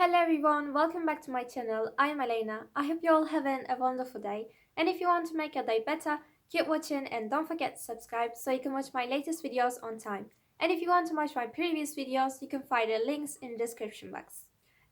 Hello everyone, welcome back to my channel. I'm Elena. I hope you're all having a wonderful day. And if you want to make your day better, keep watching and don't forget to subscribe so you can watch my latest videos on time. And if you want to watch my previous videos, you can find the links in the description box.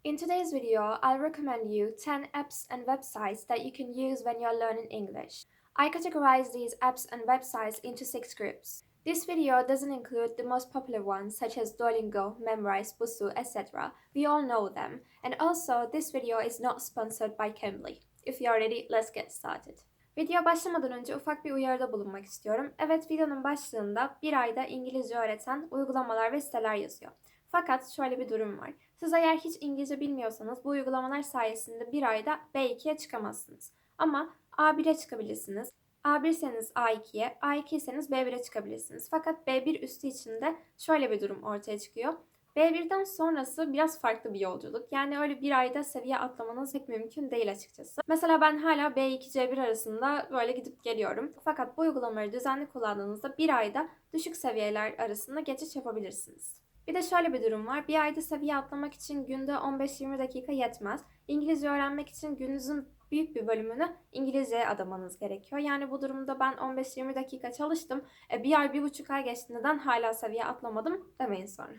In today's video, I'll recommend you 10 apps and websites that you can use when you're learning English. I categorize these apps and websites into six groups. This video doesn't include the most popular ones such as Duolingo, Memrise, Busuu, etc. We all know them. And also, this video is not sponsored by Cambly. If you're ready, let's get started. Video başlamadan önce ufak bir uyarıda bulunmak istiyorum. Evet videonun başlığında bir ayda İngilizce öğreten uygulamalar ve siteler yazıyor. Fakat şöyle bir durum var. Siz eğer hiç İngilizce bilmiyorsanız bu uygulamalar sayesinde bir ayda B2'ye çıkamazsınız. Ama A1'e çıkabilirsiniz. A1'seniz A2'ye, A2'seniz B1'e çıkabilirsiniz. Fakat B1 üstü için de şöyle bir durum ortaya çıkıyor. B1'den sonrası biraz farklı bir yolculuk. Yani öyle bir ayda seviye atlamanız pek mümkün değil açıkçası. Mesela ben hala B2 C1 arasında böyle gidip geliyorum. Fakat bu uygulamaları düzenli kullandığınızda bir ayda düşük seviyeler arasında geçiş yapabilirsiniz. Bir de şöyle bir durum var. Bir ayda seviye atlamak için günde 15-20 dakika yetmez. İngilizce öğrenmek için gününüzün büyük bir bölümünü İngilizceye adamanız gerekiyor. Yani bu durumda ben 15-20 dakika çalıştım. E, bir ay, bir buçuk ay geçti neden hala seviye atlamadım demeyin sonra.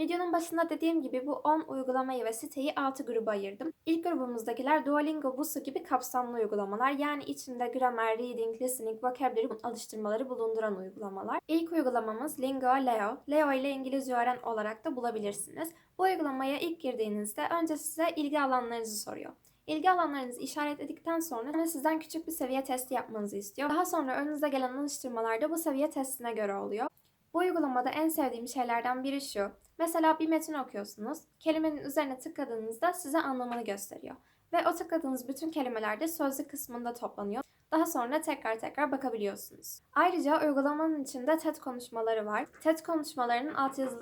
Videonun başında dediğim gibi bu 10 uygulamayı ve siteyi 6 gruba ayırdım. İlk grubumuzdakiler Duolingo, Busuu gibi kapsamlı uygulamalar. Yani içinde gramer, reading, listening, vocabulary alıştırmaları bulunduran uygulamalar. İlk uygulamamız Lingo Leo. Leo ile İngilizce öğren olarak da bulabilirsiniz. Bu uygulamaya ilk girdiğinizde önce size ilgi alanlarınızı soruyor. İlgi alanlarınızı işaretledikten sonra sizden küçük bir seviye testi yapmanızı istiyor. Daha sonra önünüze gelen alıştırmalar da bu seviye testine göre oluyor. Bu uygulamada en sevdiğim şeylerden biri şu. Mesela bir metin okuyorsunuz. Kelimenin üzerine tıkladığınızda size anlamını gösteriyor. Ve o tıkladığınız bütün kelimeler de sözlük kısmında toplanıyor. Daha sonra tekrar tekrar bakabiliyorsunuz. Ayrıca uygulamanın içinde TED konuşmaları var. TED konuşmalarının altyazı...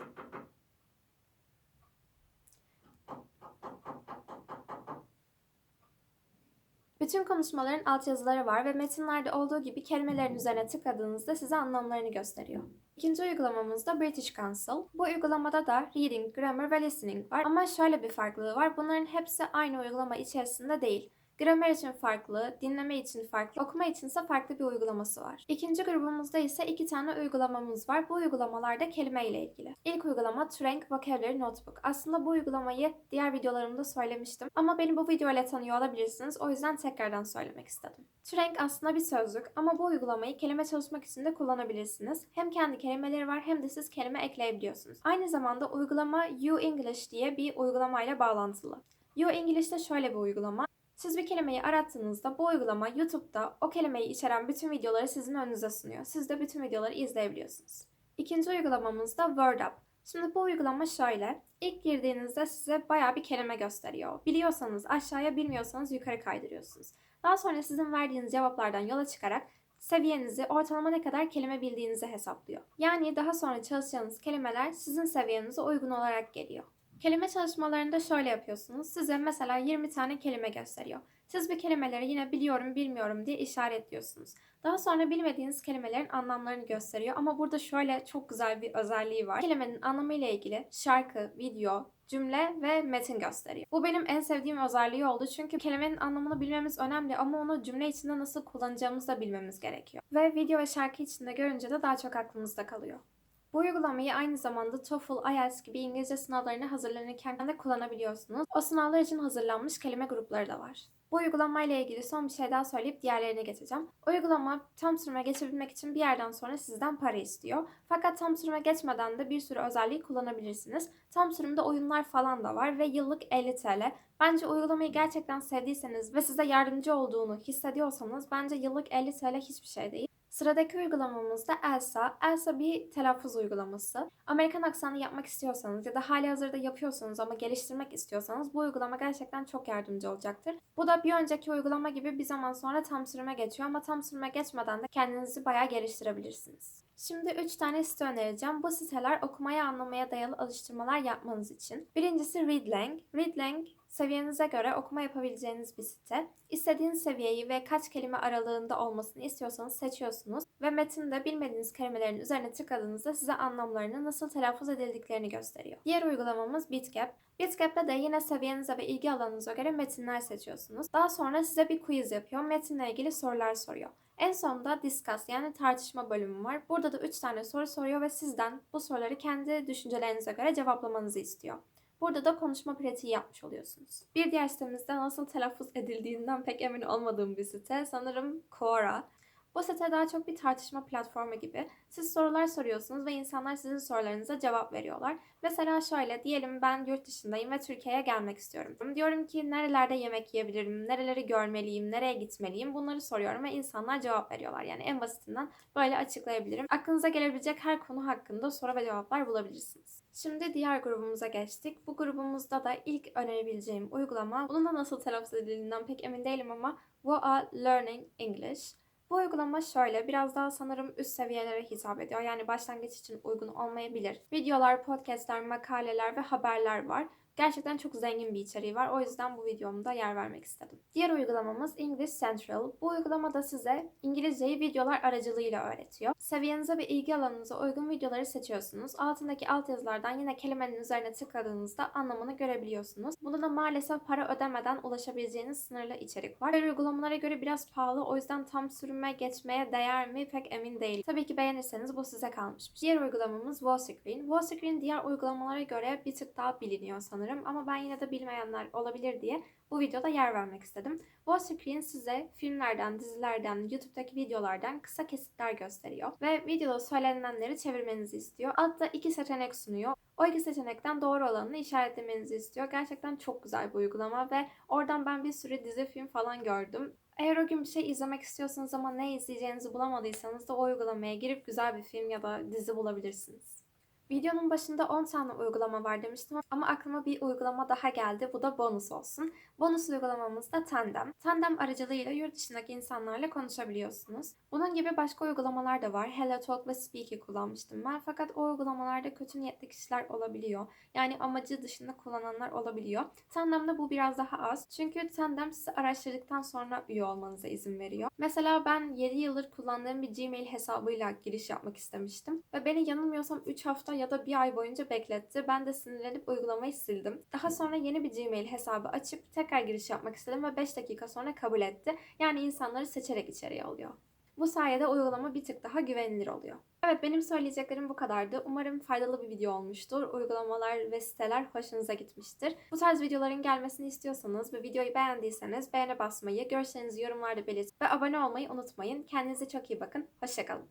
Bütün konuşmaların altyazıları var ve metinlerde olduğu gibi kelimelerin üzerine tıkladığınızda size anlamlarını gösteriyor. İkinci uygulamamız da British Council. Bu uygulamada da reading, grammar ve listening var. Ama şöyle bir farklılığı var. Bunların hepsi aynı uygulama içerisinde değil. Gramer için farklı, dinleme için farklı, okuma için ise farklı bir uygulaması var. İkinci grubumuzda ise iki tane uygulamamız var. Bu uygulamalarda kelime ile ilgili. İlk uygulama Trank Vocabulary Notebook. Aslında bu uygulamayı diğer videolarımda söylemiştim. Ama beni bu video ile tanıyor olabilirsiniz. O yüzden tekrardan söylemek istedim. Trank aslında bir sözlük ama bu uygulamayı kelime çalışmak için de kullanabilirsiniz. Hem kendi kelimeleri var hem de siz kelime ekleyebiliyorsunuz. Aynı zamanda uygulama You English diye bir uygulamayla bağlantılı. You English'te şöyle bir uygulama. Siz bir kelimeyi arattığınızda bu uygulama YouTube'da o kelimeyi içeren bütün videoları sizin önünüze sunuyor. Siz de bütün videoları izleyebiliyorsunuz. İkinci uygulamamız da WordUp. Şimdi bu uygulama şöyle. İlk girdiğinizde size baya bir kelime gösteriyor. Biliyorsanız aşağıya, bilmiyorsanız yukarı kaydırıyorsunuz. Daha sonra sizin verdiğiniz cevaplardan yola çıkarak seviyenizi, ortalama ne kadar kelime bildiğinizi hesaplıyor. Yani daha sonra çalışacağınız kelimeler sizin seviyenize uygun olarak geliyor. Kelime çalışmalarında şöyle yapıyorsunuz. Size mesela 20 tane kelime gösteriyor. Siz bir kelimeleri yine biliyorum, bilmiyorum diye işaretliyorsunuz. Daha sonra bilmediğiniz kelimelerin anlamlarını gösteriyor ama burada şöyle çok güzel bir özelliği var. Kelimenin anlamı ile ilgili şarkı, video, cümle ve metin gösteriyor. Bu benim en sevdiğim özelliği oldu çünkü kelimenin anlamını bilmemiz önemli ama onu cümle içinde nasıl kullanacağımızı da bilmemiz gerekiyor. Ve video ve şarkı içinde görünce de daha çok aklımızda kalıyor. Bu uygulamayı aynı zamanda TOEFL, IELTS gibi İngilizce sınavlarına hazırlanırken de kullanabiliyorsunuz. O sınavlar için hazırlanmış kelime grupları da var. Bu uygulamayla ilgili son bir şey daha söyleyip diğerlerine geçeceğim. Uygulama tam sürüme geçebilmek için bir yerden sonra sizden para istiyor. Fakat tam sürüme geçmeden de bir sürü özelliği kullanabilirsiniz. Tam sürümde oyunlar falan da var ve yıllık 50 TL. Bence uygulamayı gerçekten sevdiyseniz ve size yardımcı olduğunu hissediyorsanız bence yıllık 50 TL hiçbir şey değil. Sıradaki uygulamamız da Elsa. Elsa bir telaffuz uygulaması. Amerikan aksanı yapmak istiyorsanız ya da hali hazırda yapıyorsanız ama geliştirmek istiyorsanız bu uygulama gerçekten çok yardımcı olacaktır. Bu da bir önceki uygulama gibi bir zaman sonra tam sürüme geçiyor ama tam sürüme geçmeden de kendinizi bayağı geliştirebilirsiniz. Şimdi 3 tane site önereceğim. Bu siteler okumaya anlamaya dayalı alıştırmalar yapmanız için. Birincisi Readlang. Readlang seviyenize göre okuma yapabileceğiniz bir site. İstediğiniz seviyeyi ve kaç kelime aralığında olmasını istiyorsanız seçiyorsunuz ve metinde bilmediğiniz kelimelerin üzerine tıkladığınızda size anlamlarını nasıl telaffuz edildiklerini gösteriyor. Diğer uygulamamız BitGap. Bitgap'te de yine seviyenize ve ilgi alanınıza göre metinler seçiyorsunuz. Daha sonra size bir quiz yapıyor. Metinle ilgili sorular soruyor. En sonunda discuss yani tartışma bölümü var. Burada da 3 tane soru soruyor ve sizden bu soruları kendi düşüncelerinize göre cevaplamanızı istiyor. Burada da konuşma pratiği yapmış oluyorsunuz. Bir diğer sitemizde nasıl telaffuz edildiğinden pek emin olmadığım bir site. Sanırım Quora. Bu site daha çok bir tartışma platformu gibi. Siz sorular soruyorsunuz ve insanlar sizin sorularınıza cevap veriyorlar. Mesela şöyle diyelim ben yurt dışındayım ve Türkiye'ye gelmek istiyorum. Diyorum ki nerelerde yemek yiyebilirim, nereleri görmeliyim, nereye gitmeliyim bunları soruyorum ve insanlar cevap veriyorlar. Yani en basitinden böyle açıklayabilirim. Aklınıza gelebilecek her konu hakkında soru ve cevaplar bulabilirsiniz. Şimdi diğer grubumuza geçtik. Bu grubumuzda da ilk önerebileceğim uygulama, bunun da nasıl telaffuz edildiğinden pek emin değilim ama Are Learning English. Bu uygulama şöyle, biraz daha sanırım üst seviyelere hitap ediyor. Yani başlangıç için uygun olmayabilir. Videolar, podcastler, makaleler ve haberler var. Gerçekten çok zengin bir içeriği var. O yüzden bu videomda yer vermek istedim. Diğer uygulamamız English Central. Bu uygulamada size İngilizceyi videolar aracılığıyla öğretiyor. Seviyenize ve ilgi alanınıza uygun videoları seçiyorsunuz. Altındaki altyazılardan yine kelimenin üzerine tıkladığınızda anlamını görebiliyorsunuz. Bunda da maalesef para ödemeden ulaşabileceğiniz sınırlı içerik var. Diğer uygulamalara göre biraz pahalı. O yüzden tam sürüme geçmeye değer mi pek emin değilim. Tabii ki beğenirseniz bu size kalmış. Diğer uygulamamız Wallscreen. Wallscreen diğer uygulamalara göre bir tık daha biliniyor sanırım ama ben yine de bilmeyenler olabilir diye bu videoda yer vermek istedim. Wallscreen size filmlerden, dizilerden, YouTube'daki videolardan kısa kesitler gösteriyor ve videoda söylenenleri çevirmenizi istiyor. Altta iki seçenek sunuyor. O iki seçenekten doğru olanını işaretlemenizi istiyor. Gerçekten çok güzel bir uygulama ve oradan ben bir sürü dizi, film falan gördüm. Eğer o gün bir şey izlemek istiyorsanız ama ne izleyeceğinizi bulamadıysanız da o uygulamaya girip güzel bir film ya da dizi bulabilirsiniz. Videonun başında 10 tane uygulama var demiştim ama aklıma bir uygulama daha geldi. Bu da bonus olsun. Bonus uygulamamız da Tandem. Tandem aracılığıyla yurt dışındaki insanlarla konuşabiliyorsunuz. Bunun gibi başka uygulamalar da var. HelloTalk ve Speak'i kullanmıştım ben. Fakat o uygulamalarda kötü niyetli kişiler olabiliyor. Yani amacı dışında kullananlar olabiliyor. Tandem'de bu biraz daha az. Çünkü Tandem sizi araştırdıktan sonra üye olmanıza izin veriyor. Mesela ben 7 yıldır kullandığım bir Gmail hesabıyla giriş yapmak istemiştim. Ve beni yanılmıyorsam 3 hafta ya da bir ay boyunca bekletti. Ben de sinirlenip uygulamayı sildim. Daha sonra yeni bir Gmail hesabı açıp tekrar giriş yapmak istedim ve 5 dakika sonra kabul etti. Yani insanları seçerek içeriye alıyor. Bu sayede uygulama bir tık daha güvenilir oluyor. Evet benim söyleyeceklerim bu kadardı. Umarım faydalı bir video olmuştur. Uygulamalar ve siteler hoşunuza gitmiştir. Bu tarz videoların gelmesini istiyorsanız ve videoyu beğendiyseniz beğene basmayı, görüşlerinizi yorumlarda belirtin ve abone olmayı unutmayın. Kendinize çok iyi bakın. Hoşçakalın.